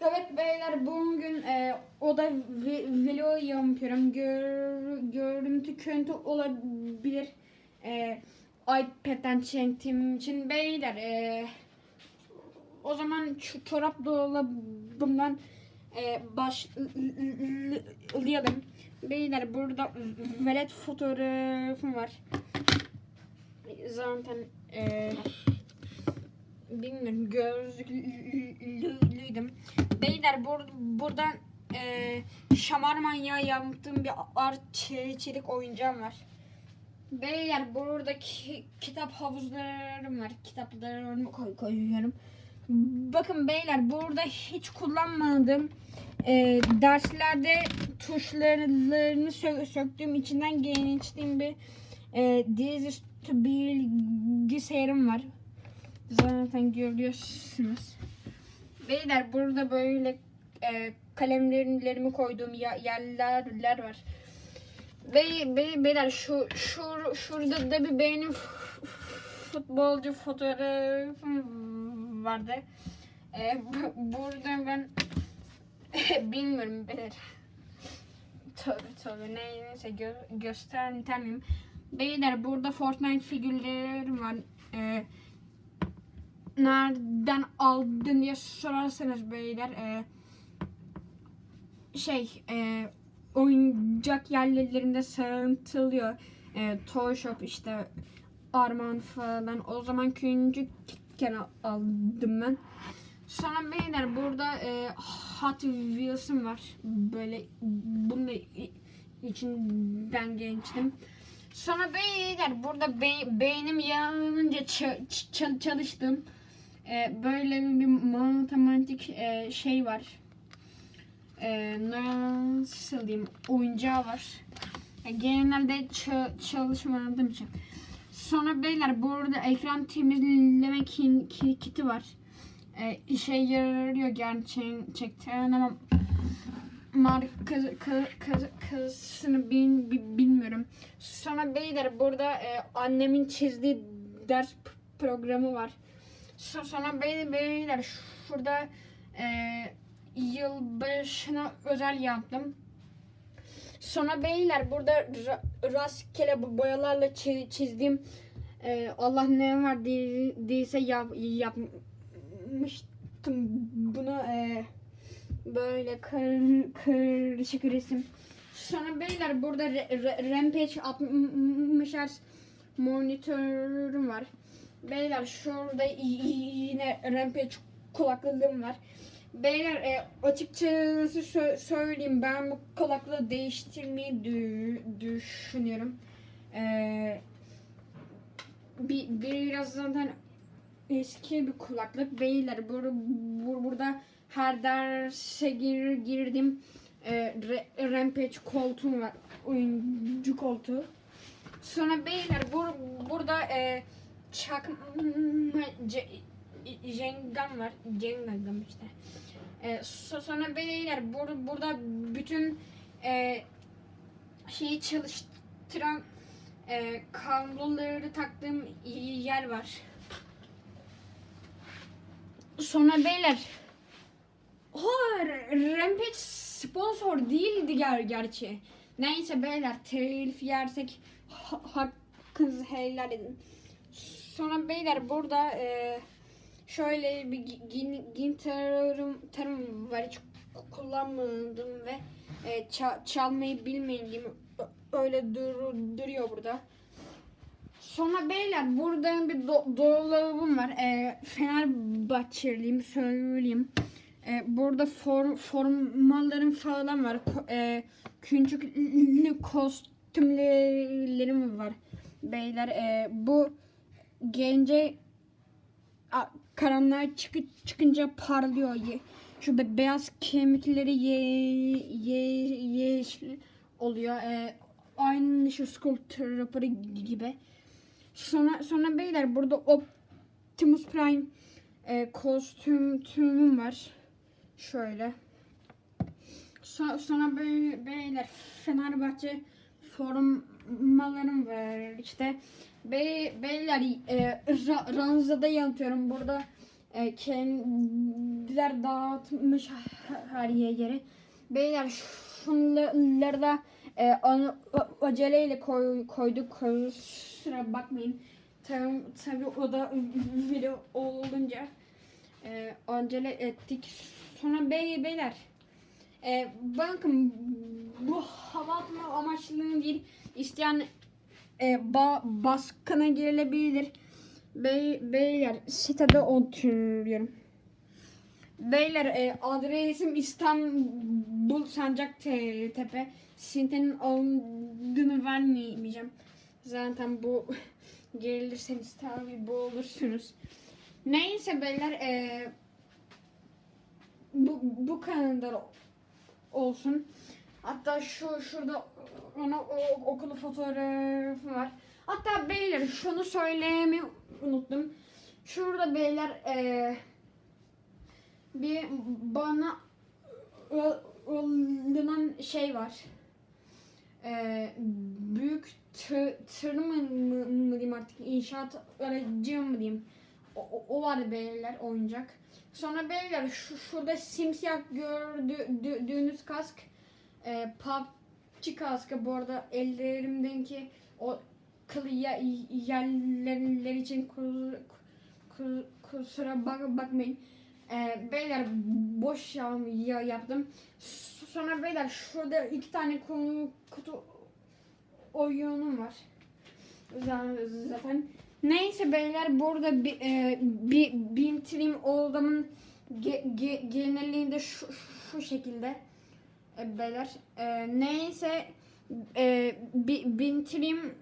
Evet beyler bugün e, o da vi- video yapıyorum. Gör, görüntü kötü olabilir. E, iPad'den çektiğim için beyler e, o zaman şu çorap dolabından e, başlayalım. Beyler burada velet fotoğrafım var. Zaten e, bilmiyorum gözlüydüm. Beyler bur buradan e, şamarman ya yaptığım bir art çelik oyuncağım var. Beyler burada ki, kitap havuzlarım var. Kitaplarımı koy, koyuyorum. Bakın beyler burada hiç kullanmadığım e, derslerde tuşlarını sö- söktüğüm içinden geçtiğim bir e, dizüstü bilgisayarım var. Zaten görüyorsunuz. Beyler burada böyle e, kalemlerimi koyduğum yerler var. Bey, bey, beyler şu, şu şurada da bir benim futbolcu fotoğrafım vardı. E, bu- burada ben bilmiyorum beyler. Tövbe tövbe neyse gö- göstermeyeyim. Beyler burada Fortnite figürlerim var. E, nereden aldın diye sorarsanız beyler e, şey e, oyuncak yerlerinde satılıyor. E, Toy Shop işte Arman falan o zaman küçükken aldım ben. Sonra beyler burada e, Hot Wheels'ım var. Böyle bunun da içinden geçtim. Sonra beyler burada be- beynim yanınca çalıştım. E, böyle bir matematik e, şey var. E, nasıl diyeyim oyuncağı var. E, genelde çalışmadığım için. Sonra beyler burada ekran temizleme kin- ki- kiti var. E, işe yarıyor gerçekten ama markasını bin, bi- bilmiyorum. Sonra beyler burada e, annemin çizdiği ders programı var. So- Sonra bey- beyler şurada e, yılbaşına özel yaptım. Sonra beyler burada ra- rastgele boyalarla çi- çizdiğim e, Allah ne var değilse yap, yapmıştım bunu e, böyle kar, karışık resim. Sonra beyler burada re, re, Rampage 60 Hz monitörüm var. Beyler şurada yine Rampage kulaklığım var. Beyler e, açıkçası sö- söyleyeyim ben bu kulaklığı değiştirmeyi dü- düşünüyorum. E, bir, biraz zaten eski bir kulaklık. Beyler bur, bur, burada her derse gir, girdim. E, Rampage koltuğum var. Oyuncu koltuğu. Sonra beyler bur, burada e, çakma ce, Jengan var. Jengan işte. E, so- sonra beyler bur, burada bütün e, şeyi çalıştıran e, kabloları taktığım yer var. Sonra beyler o Rampage sponsor değildi ger gerçi. Neyse beyler telif yersek ha- hakkınızı helal edin. Sonra beyler burada e, şöyle bir gi- gin- tarım var hiç kullanmadım ve e, ça- çalmayı bilmediğim ö- öyle dur- duruyor burada. Sonra beyler burada bir do- dolabım var. E, Fenerbahçeliyim söyleyeyim. E, burada form, formalarım falan var. E, küçük kostümlerim var. Beyler e, bu gence a, karanlığa çıkı, çıkınca parlıyor. Şu be- beyaz kemikleri ye, ye, yeşil oluyor. E, aynı şu Skull Trooper gibi. Sonra sonra beyler burada Optimus Prime e, kostüm tümüm var. Şöyle. So- sonra beyler Fenerbahçe formalarım var işte. Bey, beyler e, ra- ranzada yatıyorum. Burada E, kendiler dağıtmış her yere. Beyler şunları da e, an- a- aceleyle koy, koyduk. Kusura bakmayın. Tabii, tabii o da video olunca e, acele ettik. Sonra bey, beyler e, bakın bu hava atma amaçlı değil. İsteyen e, ba, baskına girilebilir. Bey, beyler sitede oturuyorum. Beyler e, adresim İstanbul Sancaktepe. Sitenin adını vermeyeceğim. Zaten bu gerilirseniz tabii bu olursunuz. Neyse beyler e, bu, bu kadar olsun. Hatta şu şurada ona o, okulu fotoğrafı var. Hatta beyler şunu söylemeyi unuttum. Şurada beyler eee bir bana alınan şey var. Eee büyük tır, tır mı, mı, diyeyim artık inşaat aracı mı diyeyim. O, o var beyler oyuncak. Sonra beyler şu, şurada simsiyah gördüğünüz kask e, PUBG kaskı bu arada ellerimdeki o kıl ye- yerler için kus- ku- kusura bak bakmayın. E, beyler boş ya, ya yaptım. Sonra beyler şurada iki tane ku- kutu oyunum var. Zaten. Neyse beyler burada bir, e, bir olduğumun ge, ge, genelliğinde şu, şu şekilde e, beyler. E, neyse e, bi, bintirim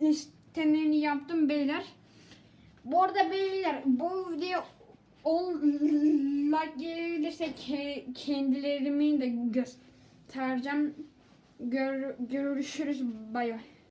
isteneni yaptım beyler. Bu arada beyler bu video 10 like gelirse ke- kendilerimi de göstereceğim. Gör, görüşürüz. Bay bay.